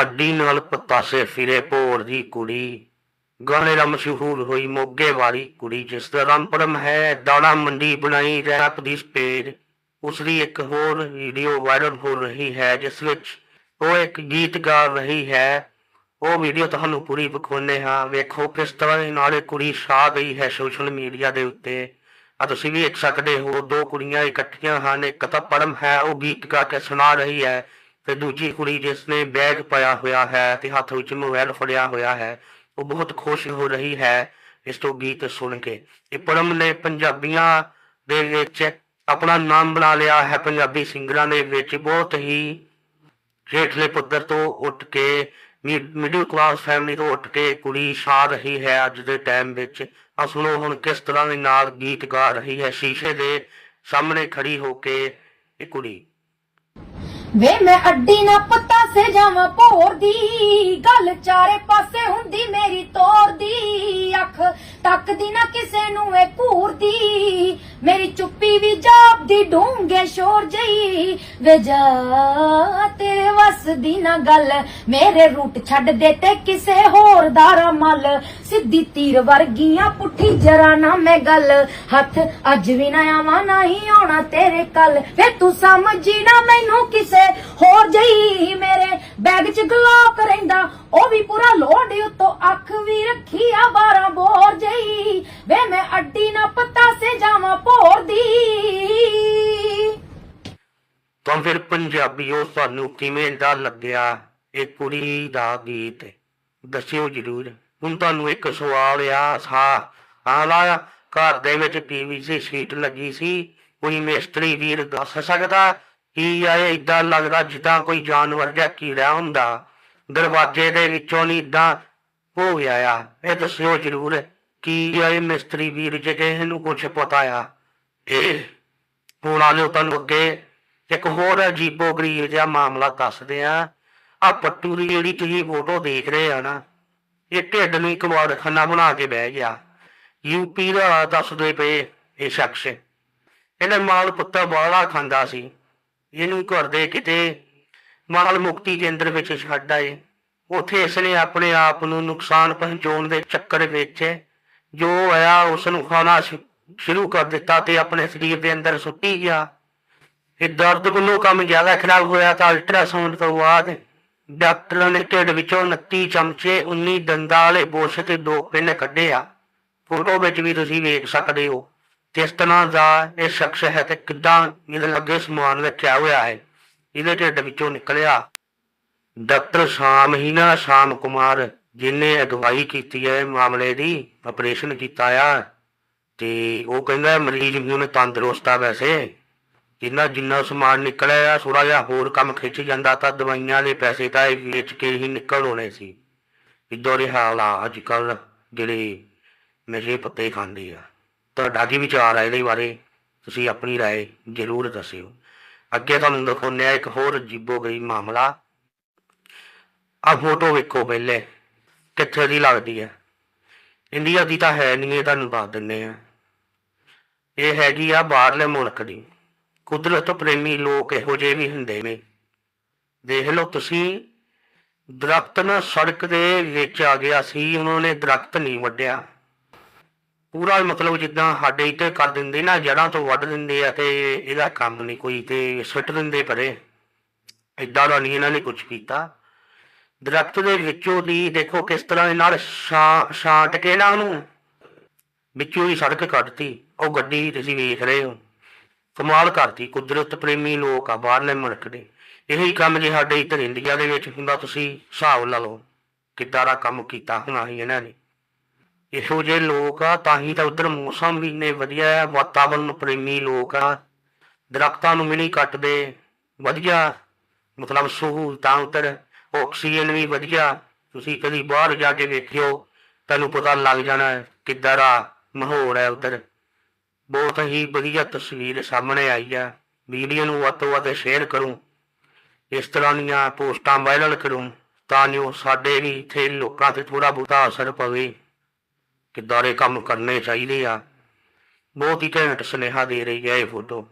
ਅੱਡੀ ਨਾਲ ਪਤਾਸੇ ਫਿਰੇ ਭੋਰ ਦੀ ਕੁੜੀ। ਗਾਣੇ ਦਾ ਮਸ਼ਹੂਰ ਹੋਈ ਮੋਗੇ ਵਾਲੀ ਕੁੜੀ, ਜਿਸ ਦਾ ਰੰਪਰਮ ਹੈ, ਦਾਣਾ ਮੰਡੀ ਬਣਾਈ ਰੈਪ ਦੀ ਸਪੇਡ। ਉਸ ਦੀ ਇੱਕ ਹੋਰ ਵੀਡੀਓ ਵਾਇਰਲ ਹੋ ਰਹੀ ਹੈ, ਜਿਸ ਵਿੱਚ ਉਹ ਇੱਕ ਗੀਤ ਗਾ ਰਹੀ ਹੈ। ਉਹ ਵੀਡੀਓ ਤੁਹਾਨੂੰ ਪੂਰੀ ਵਿਖਾਉਂਦੇ ਹਾਂ। ਵੇਖੋ, ਕਿਸ ਤਰ੍ਹਾਂ ਦੇ ਨਾਲ ਇਹ ਕੁੜੀ ਛਾ ਗਈ ਹੈ ਸੋਸ਼ਲ ਮੀਡੀਆ ਦੇ ਉੱਤੇ। ਆ ਤੁਸੀਂ ਵੀ ਦੇਖ ਸਕਦੇ ਹੋ, ਦੋ ਕੁੜੀਆਂ ਇਕੱਠੀਆਂ ਹਨ। ਇੱਕ ਤਾਂ ਪਰਮ ਹੈ, ਉਹ ਗੀਤ ਗਾ ਕੇ ਸੁਣਾ ਰਹੀ ਹੈ। ਤੇ ਦੂਜੀ ਕੁੜੀ ਜਿਸ ਨੇ ਬੈਗ ਪਾਇਆ ਹੋਇਆ ਹੈ ਤੇ ਹੱਥ ਵਿੱਚ ਮੋਬਾਈਲ ਫੜਿਆ ਹੋਇਆ ਹੈ, ਉਹ ਬਹੁਤ ਖੁਸ਼ ਹੋ ਰਹੀ ਹੈ ਇਸ ਤੋਂ ਗੀਤ ਸੁਣ ਕੇ। ਇਹ ਪਰਮ ਨੇ ਪੰਜਾਬੀਆਂ ਦੇ ਵਿੱਚ ਆਪਣਾ ਨਾਮ ਬਣਾ ਲਿਆ ਹੈ, ਪੰਜਾਬੀ ਸਿੰਗਰਾਂ ਦੇ ਵਿੱਚ ਬਹੁਤ ਹੀ ਹੇਠਲੇ ਪੱਧਰ ਤੋਂ ਉੱਠ ਕੇ ਮਿਡਲ ਕਲਾਸ ਫੈਮਿਲੀ ਤੋਂ ਉੱਠ ਕੇ ਕੁੜੀ ਛਾ ਰਹੀ ਹੈ ਅੱਜ ਦੇ ਟਾਈਮ ਵਿੱਚ। ਆ ਸੁਣੋ ਹੁਣ ਕਿਸ ਤਰ੍ਹਾਂ ਦੇ ਨਾਲ ਗੀਤ ਗਾ ਰਹੀ ਹੈ। ਸ਼ੀਸ਼ੇ ਦੇ ਸਾਹਮਣੇ ਖੜੀ ਹੋ ਕੇ ਇਹ ਕੁੜੀ। ਵੇ ਮੈਂ ਅੱਡੀ ਨਾ ਪੱਤਾ ਸੇ ਜਾਵਾਂ ਭੋਰ ਦੀ। ਗੱਲ ਚਾਰੇ ਪਾਸੇ ਹੁੰਦੀ ਮੇਰੀ ਤੋਰ ਦੀ। ਅੱਖ ਤੱਕਦੀ ਨਾ ਕਿਸੇ ਨੂੰ ਏ ਘੂਰਦੀ ਮੇਰੀ ਜਾਪਦੀ ਡੂੰਗੇ ਸ਼ੋਰ ਜਈ ਵੇ ਜਾ ਤੇਰੇ ਵੱਸ ਦੀ ਨਾ ਗੱਲ। ਮੇਰੇ ਰੂਟ ਛੱਡ ਦੇ ਤੇ ਕਿਸੇ ਹੋਰ ਦਾ ਰਮਲ ਸਿੱਧੀ ਤੀਰ ਵਰਗੀਆਂ ਪੁੱਠੀ ਜਰਾ ਨਾ ਮੈਂ ਗੱਲ। ਹੱਥ ਅੱਜ ਵੀ ਨਾ ਆਵਾਂ ਨਹੀਂ ਆਉਣਾ ਤੇਰੇ ਕੱਲ। ਵੇ ਤੂੰ ਸਮਝੀ ਨਾ ਮੈਨੂੰ ਕਿਸੇ ਹੋਰ ਜਈ ਮੇਰੇ ਬੈਗ 'ਚ ਗਲੋਕ ਰਹਿੰਦਾ, ਉਹ ਵੀ ਪੂਰਾ ਲੋਡ ਉਤੋਂ ਅੱਖ ਵੀ ਰੱਖੀ ਆ 12 ਬੋਰ ਜਈ ਵੇ ਮੈਂ ਅੱਡੀ ਨਾ ਪਤਾ ਸੇ ਜਾਵਾਂ ਭੋਰ ਦੀ। ਤਾਂ ਫਿਰ ਪੰਜਾਬੀਓ ਤੁਹਾਨੂੰ ਕਿਵੇਂ ਦਾ ਲੱਗਿਆ ਇਹ ਕੁੜੀ ਦਾ ਗੀਤ? ਦੱਸਿਓ ਜਰੂਰ। ਹੁਣ ਤੁਹਾਨੂੰ ਇੱਕ ਸਵਾਲ ਆ, ਸਾ ਆਲਾ ਘਰ ਦੇ ਵਿੱਚ ਟੀਵੀ ਸੀਟ ਲੱਗੀ ਸੀ। ਕੋਈ ਮਿਸਤਰੀ ਵੀਰ ਦੱਸ ਸਕਦਾ? ਕੀ ਆ ਇਦਾਂ ਲੱਗਦਾ ਜਿੱਦਾਂ ਕੋਈ ਜਾਨਵਰ ਜਾਂ ਕੀੜਾ ਹੁੰਦਾ? ਦਰਵਾਜ਼ੇ ਦੇ ਵਿੱਚੋਂ ਨਹੀਂ ਇਦਾਂ ਹੋ ਗਿਆ ਆ। ਇਹ ਦੱਸਿਓ ਜਰੂਰ, ਕੀ ਆ ਇਹ ਮਿਸਤਰੀ ਵੀਰ ਜੇ ਕਿਸੇ ਨੂੰ ਕੁਝ ਪਤਾ ਆ? ਇਹ, ਹੁਣ ਆ ਤੁਹਾਨੂੰ ਅੱਗੇ। ਇੱਕ ਹੋਰ ਅਜੀਬੋ ਗਰੀਬ ਜਿਹਾ ਮਾਮਲਾ ਦੱਸਦੇ ਆ। ਆ ਪੱਟੂ ਦੀ ਜਿਹੜੀ ਤੁਸੀਂ ਫੋਟੋ ਦੇਖ ਰਹੇ ਆ ਨਾ, ਇਹ ਢਿੱਡ ਨੂੰ ਇੱਕ ਖਾਨਾ ਬਣਾ ਕੇ ਬਹਿ ਗਿਆ। ਯੂਪੀ ਦਾ ਦੱਸਦੇ ਪਏ ਇਹ ਸ਼ਖਸ। ਇਹਨੇ ਮਾਲ ਪੁੱਤਾ ਬਾਹਲਾ ਖਾਂਦਾ ਸੀ। ਇਹਨੂੰ ਘਰ ਦੇ ਕਿਤੇ ਮਾਲ ਮੁਕਤੀ ਕੇਂਦਰ ਵਿੱਚ ਛੱਡ ਆਏ। ਉੱਥੇ ਇਸਨੇ ਆਪਣੇ ਆਪ ਨੂੰ ਨੁਕਸਾਨ ਪਹੁੰਚਾਉਣ ਦੇ ਚੱਕਰ ਵਿੱਚ ਜੋ ਆਇਆ ਉਸ ਨੂੰ ਖਾਣਾ ਸ਼ੁਰੂ ਕਰ ਦਿੱਤਾ ਤੇ ਆਪਣੇ ਸਰੀਰ ਦੇ ਅੰਦਰ ਸੁੱਟੀ ਗਿਆ। ਇਹ ਦਰਦ ਕੋਲੋਂ ਕੰਮ ਜ਼ਿਆਦਾ ਖਰਾਬ ਹੋਇਆ ਤਾਂ ਅਲਟਰਾਸਾਊਂਡ ਤੋਂ ਬਾਅਦ ਡਾਕਟਰਾਂ ਨੇ ਢਿੱਡ ਵਿੱਚੋਂ 29 ਚਮਚੇ 19 ਦੰਦਾਂ ਵਾਲੇ ਬੋਸ਼ ਤੇ ਦੋ ਪਿੰਨ ਕੱਢੇ ਆ। ਫੋਟੋ ਵਿੱਚ ਵੀ ਤੁਸੀਂ ਵੇਖ ਸਕਦੇ ਹੋ ਕਿਸ ਤਰ੍ਹਾਂ ਦਾ ਇਹ ਸ਼ਖਸ ਹੈ ਤੇ ਕਿੱਦਾਂ ਇਹਦੇ ਲੱਗੇ ਸਮਾਨ ਰੱਖਿਆ ਹੋਇਆ ਹੈ। ਇਹਦੇ ਢਿੱਡ ਵਿੱਚੋਂ ਨਿਕਲਿਆ। ਡਾਕਟਰ ਸ਼ਾਮ ਹੀ ਨਾ, ਸ਼ਾਮ ਕੁਮਾਰ ਜਿਨੇ ਅਗਵਾਈ ਕੀਤੀ ਹੈ ਮਾਮਲੇ ਦੀ ਆਪਰੇਸ਼ਨ ਕੀਤਾ ਆ ਤੇ ਉਹ ਕਹਿੰਦਾ ਮਰੀਜ਼ ਵੀ ਉਹਨੇ ਤੰਦਰੁਸਤ ਆ ਵੈਸੇ। ਜਿੰਨਾ ਜਿੰਨਾ ਸਮਾਨ ਨਿਕਲਿਆ ਆ ਥੋੜਾ ਜਿਹਾ ਹੋਰ ਕੰਮ ਖਿੱਚ ਜਾਂਦਾ ਤਾਂ ਦਵਾਈਆਂ ਦੇ ਪੈਸੇ ਤਾਂ ਇਹ ਵੇਚ ਕੇ ਹੀ ਨਿਕਲ ਹੋਣੇ ਸੀ ਇਦੋਂ ਦੇ ਹਾਲ ਆ ਅੱਜ ਕੱਲ ਜਿਹੜੇ ਨਸ਼ੇ ਪੱਤੇ ਖਾਂਦੇ ਆ ਤੁਹਾਡਾ ਕੀ ਵਿਚਾਰ ਆ ਇਹਦੇ ਬਾਰੇ ਤੁਸੀਂ ਆਪਣੀ رائے ਜ਼ਰੂਰ ਦੱਸਿਓ ਅੱਗੇ ਤੁਹਾਨੂੰ ਦਿਖਾਉਂਦੇ ਆ ਇੱਕ ਹੋਰ ਅਜੀਬੋ ਗਰੀਬ ਮਾਮਲਾ ਆ ਫੋਟੋ ਵੇਖੋ ਪਹਿਲੇ ਕਿੱਥੇ ਦੀ ਲੱਗਦੀ ਹੈ ਇੰਡੀਆ ਦੀ ਤਾਂ ਹੈ ਨਹੀਂ ਇਹ ਤੁਹਾਨੂੰ ਦੱਸ ਦਿੰਨੇ ਆ ਇਹ ਹੈਗੀ ਆ ਬਾਹਰਲੇ ਮੁਲਕ ਦੀ ਕੁਦਰਤ ਪ੍ਰੇਮੀ ਲੋਕ ਇਹੋ ਜਿਹੇ ਵੀ ਹੁੰਦੇ ਨੇ। ਦੇਖ ਲਓ ਤੁਸੀਂ, ਦਰਖਤ ਨਾ ਸੜਕ ਦੇ ਵਿੱਚ ਆ ਗਿਆ ਸੀ, ਉਹਨਾਂ ਨੇ ਦਰਖਤ ਨਹੀਂ ਵੱਢਿਆ। ਪੂਰਾ ਮਤਲਬ ਜਿੱਦਾਂ ਸਾਡੇ ਇੱਥੇ ਕਰ ਦਿੰਦੇ ਨਾ ਜੜਾਂ ਤੋਂ ਵੱਢ ਦਿੰਦੇ ਆ ਤੇ ਇਹਦਾ ਕੰਮ ਨਹੀਂ ਕੋਈ ਤੇ ਸੁੱਟ ਦਿੰਦੇ ਪਰੇ। ਏਦਾਂ ਦਾ ਨਹੀਂ ਇਹਨਾਂ ਨੇ ਕੁਝ ਕੀਤਾ। ਦਰਖਤ ਦੇ ਵਿੱਚੋਂ ਦੀ ਦੇਖੋ ਕਿਸ ਤਰ੍ਹਾਂ ਦੇ ਨਾਲ ਛਾਂ, ਛਾਂਟ ਕੇ ਨਾ ਉਹਨੂੰ, ਵਿੱਚੋਂ ਹੀ ਸੜਕ ਕੱਢਤੀ। ਉਹ ਗੱਡੀ ਤੁਸੀਂ ਵੇਖ ਰਹੇ ਹੋ। ਕਮਾਲ ਕਰਤੀ, ਕੁਦਰਤ ਪ੍ਰੇਮੀ ਲੋਕ ਆ, ਬਾਹਰਲੇ ਮੁਲਕ ਦੇ। ਇਹੀ ਕੰਮ ਜੇ ਸਾਡੇ ਇੱਧਰ ਇੰਡੀਆ ਦੇ ਵਿੱਚ ਹੁੰਦਾ, ਤੁਸੀਂ ਹਿਸਾਬ ਲਾ ਲਓ ਕਿੱਦਾਂ ਦਾ ਕੰਮ ਕੀਤਾ ਹੋਣਾ ਸੀ ਇਹਨਾਂ ਨੇ। ਇਹੋ ਜਿਹੇ ਲੋਕ ਆ, ਤਾਂ ਹੀ ਤਾਂ ਉਧਰ ਮੌਸਮ ਵੀ ਨੇ ਵਧੀਆ ਹੈ ਵਾਤਾਵਰਨ ਪ੍ਰੇਮੀ ਲੋਕ ਆ। ਦਰਖਤਾਂ ਨੂੰ ਵੀ ਨਹੀਂ ਕੱਟਦੇ, ਵਧੀਆ। ਮਤਲਬ ਸਹੂਲਤਾਂ ਉਧਰ, ਆਕਸੀਜਨ ਵੀ ਵਧੀਆ। ਤੁਸੀਂ ਕਦੀ ਬਾਹਰ ਜਾ ਕੇ ਵੇਖਿਓ, ਤੁਹਾਨੂੰ ਪਤਾ ਲੱਗ ਜਾਣਾ ਕਿੱਦਾਂ ਦਾ ਮਾਹੌਲ ਹੈ ਉਧਰ। ਬਹੁਤ ਹੀ ਵਧੀਆ ਤਸਵੀਰ ਸਾਹਮਣੇ ਆਈ ਆ। ਵੀਡੀਓ ਨੂੰ ਵੱਧ ਤੋਂ ਵੱਧ ਸ਼ੇਅਰ ਕਰੋ। ਇਸ ਤਰ੍ਹਾਂ ਦੀਆਂ ਪੋਸਟਾਂ ਵਾਇਰਲ ਕਰੋ ਤਾਂ ਜੋ ਸਾਡੇ ਵੀ ਇੱਥੇ ਲੋਕਾਂ ਤੇ ਥੋੜਾ ਬਹੁਤਾ ਅਸਰ ਪਵੇ। ਕਿੱਦਾਂ ਦੇ ਕੰਮ ਕਰਨੇ ਚਾਹੀਦੇ ਆ। ਬਹੁਤ ਹੀ ਘੈਂਟ ਸੁਨੇਹਾ ਦੇ ਰਹੀ ਹੈ ਇਹ ਫੋਟੋ